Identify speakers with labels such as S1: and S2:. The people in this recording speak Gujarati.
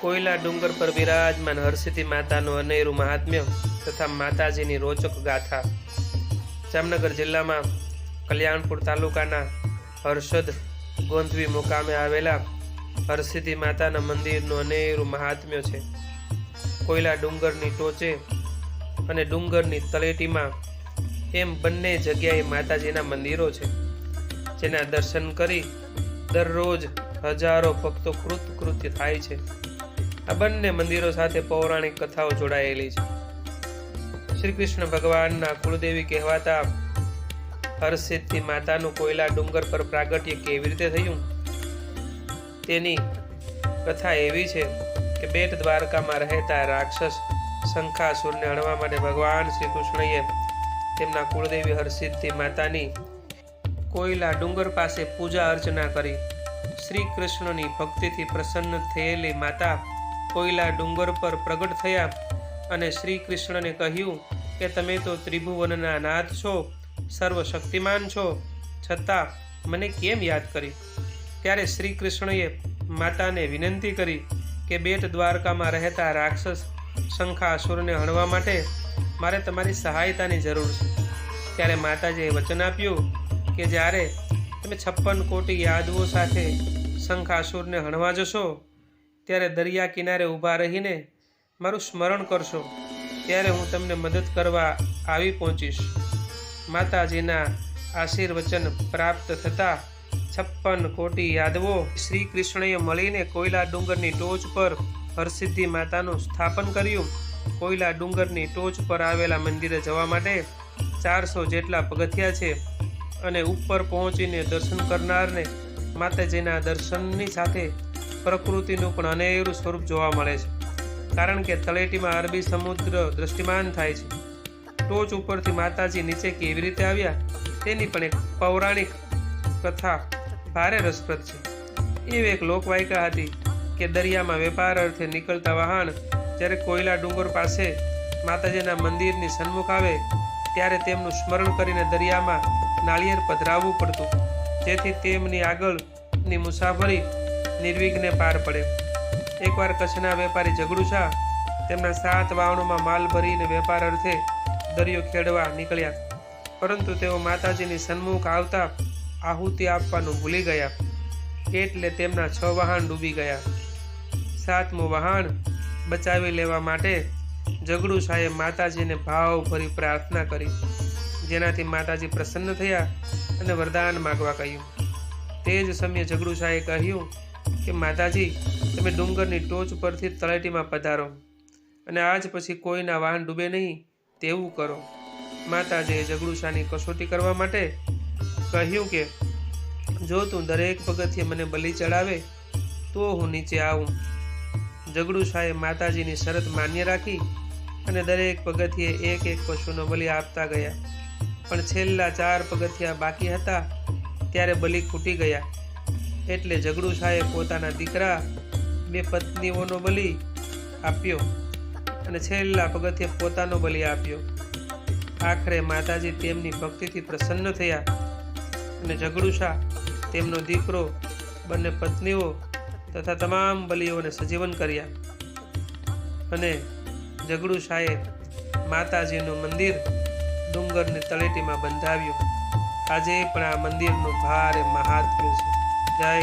S1: કોયલા ડુંગર પર બિરાજમાન હરસિદ્ધિ માતાનું અનેરું મહાત્મ્ય તથા માતાજીની રોચક ગાથા. જામનગર જિલ્લામાં કલ્યાણપુર તાલુકાના હર્ષદ ગોંધવી મુકામે આવેલા હરસિદ્ધિ માતાના મંદિરનું અનેરું મહાત્મ્ય છે. કોયલા ડુંગરની ટોચે અને ડુંગરની તળેટીમાં એમ બંને જગ્યાએ માતાજીના મંદિરો છે. જેના દર્શન કરી દરરોજ હજારો ભક્તો કૃતકૃત્ય થાય છે. આ બંને મંદિરો સાથે પૌરાણિક કથાઓ જોડાયેલી છે. શ્રી કૃષ્ણ ભગવાનના કુળદેવી કહેવાતા હરસિદ્ધિ માતાનું કોયલા ડુંગર પર પ્રાગટ્ય કેવી રીતે થયું? તેની કથા એવી છે કે બેટ દ્વારકામાં રહેતા રાક્ષસ શંખાસુરને હણવા માટે ભગવાન શ્રી કૃષ્ણએ તેમના કુળદેવી હરસિદ્ધિ માતાની કોયલા ડુંગર પાસે પૂજા અર્ચના કરી. શ્રી કૃષ્ણની ભક્તિથી પ્રસન્ન થયેલી માતા કોયલા ડુંગર પર પ્રગટ થયા અને શ્રી કૃષ્ણને કહ્યું કે તમે તો ત્રિભુવનના નાથ છો, સર્વશક્તિમાન છો. છતાં મને કેમ યાદ કરી? ત્યારે શ્રી કૃષ્ણએ માતાને વિનંતી કરી કે બેટ દ્વારકામાં રહેતા રાક્ષસ શંખાસુરને હણવા માટે મારે તમારી સહાયતાની જરૂર છે. ત્યારે માતાજીએ વચન આપ્યું કે જ્યારે તમે છપ્પન કોટી યાદવો સાથે શંખાસુરને હણવા જશો ત્યારે દરિયા કિનારે ઊભા રહીને મારું સ્મરણ કરશો, ત્યારે હું તમને મદદ કરવા આવી પહોંચીશ. માતાજીના આશીર્વચન પ્રાપ્ત થતાં છપ્પન કોટી યાદવો શ્રી કૃષ્ણએ મળીને કોયલા ડુંગરની ટોચ પર હરસિદ્ધિ માતાનું સ્થાપન કર્યું. કોયલા ડુંગરની ટોચ પર આવેલા મંદિરે જવા માટે ચારસો જેટલા પગથિયા છે અને ઉપર પહોંચીને દર્શન કરનારને માતાજીના દર્શનની સાથે પ્રકૃતિનું પણ અનેરું સ્વરૂપ જોવા મળે છે. કારણ કે તળેટીમાં અરબી સમુદ્ર દ્રષ્ટિમાન થાય છે. ટોચ ઉપરથી માતાજી નીચે કેવી રીતે આવ્યા? તેની પણ એક પૌરાણિક કથા ભારે રસપ્રદ છે. એવી એક લોકવાયકા હતી કે દરિયામાં વેપાર અર્થે નીકળતા વહાણ જ્યારે કોયલા ડુંગર પાસે માતાજીના મંદિરની સન્મુખ આવે, ત્યારે તેમનું સ્મરણ કરીને દરિયામાં નાળિયેર પધરાવવું પડતું. જેથી તેમની આગળની મુસાફરી નિર્વિઘ્ને પાર પડે. એકવાર કચ્છના વેપારી ઝઘડુશા તેમના સાત વાવણોમાં માલ ભરીને વેપાર અર્થે દરિયો ખેડવા નીકળ્યા. પરંતુ તેઓ માતાજીની સન્મુખ આવતા આહુતિ આપવાનું ભૂલી ગયા. એટલે તેમના છ વાહન ડૂબી ગયા. સાતમું વહાણ બચાવી લેવા માટે ઝઘડુ શાહે માતાજીને ભાવભરી પ્રાર્થના કરી. જેનાથી માતાજી પ્રસન્ન થયા અને વરદાન માગવા કહ્યું. તે જ સમયે ઝઘડુ શાહે કહ્યું કે માતાજી, તમે ડુંગરની ટોચ પરથી તળેટીમાં પધારો અને આજ પછી કોઈના વાહન ડૂબે નહીં તેવું કરો. માતાજીએ જગડુશાની કસોટી કરવા માટે કહ્યું કે, જો તું દરેક પગથિયે મને બલિ ચડાવે, તો હું નીચે આવું. જગડુશાએ માતાજીની શરત માન્ય રાખી અને દરેક પગથિયે એક એક પશુનો બલિ આપતા ગયા. પણ છેલ્લા ચાર પગથિયા બાકી હતા, ત્યારે બલિ ખૂટી ગયા. એટલે ઝઘડુ શાહે પોતાના દીકરા બે પત્નીઓનો બલિ આપ્યો અને છેલ્લા પગથિયે પોતાનો બલિ આપ્યો. આખરે માતાજી તેમની ભક્તિથી પ્રસન્ન થયા અને ઝઘડુ શાહ તેમનો દીકરો, બંને પત્નીઓ તથા તમામ બલિઓને સજીવન કર્યા. અને ઝઘડુ શાહે માતાજીનું મંદિર ડુંગરની તળેટીમાં બંધાવ્યું. આજે પણ આ મંદિરનું ભારે મહાત્મ્ય છે. guys.